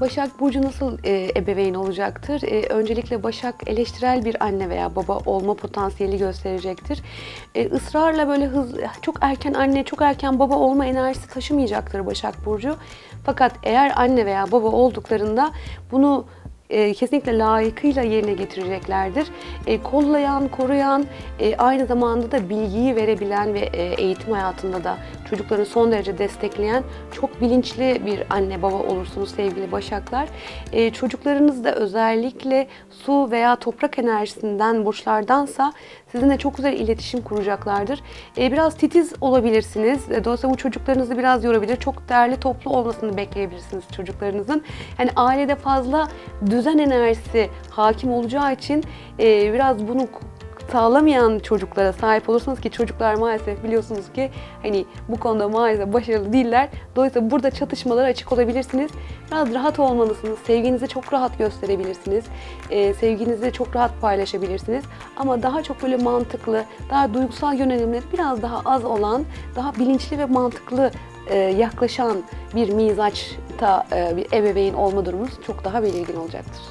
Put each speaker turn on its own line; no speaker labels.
Başak Burcu nasıl e, ebeveyn olacaktır? E, öncelikle Başak eleştirel bir anne veya baba olma potansiyeli gösterecektir. E, ısrarla böyle hız, çok erken anne, çok erken baba olma enerjisi taşımayacaktır Başak Burcu. Fakat eğer anne veya baba olduklarında bunu e, kesinlikle layıkıyla yerine getireceklerdir. E, kollayan, koruyan, e, aynı zamanda da bilgiyi verebilen ve e, eğitim hayatında da çocuklarını son derece destekleyen çok bilinçli bir anne baba olursunuz sevgili Başaklar. E, çocuklarınız da özellikle su veya toprak enerjisinden burçlardansa sizinle çok güzel iletişim kuracaklardır. E, biraz titiz olabilirsiniz. E, dolayısıyla bu çocuklarınızı biraz yorabilir. Çok değerli toplu olmasını bekleyebilirsiniz çocuklarınızın. Yani ailede fazla düzen enerjisi hakim olacağı için e, biraz bunu sağlamayan çocuklara sahip olursanız ki çocuklar maalesef biliyorsunuz ki hani bu konuda maalesef başarılı değiller. Dolayısıyla burada çatışmalara açık olabilirsiniz. Biraz rahat olmalısınız. Sevginizi çok rahat gösterebilirsiniz. Ee, sevginizi çok rahat paylaşabilirsiniz. Ama daha çok böyle mantıklı, daha duygusal yönelimleri biraz daha az olan, daha bilinçli ve mantıklı e, yaklaşan bir mizaçta e, bir ebeveyn olma durumunuz çok daha belirgin olacaktır.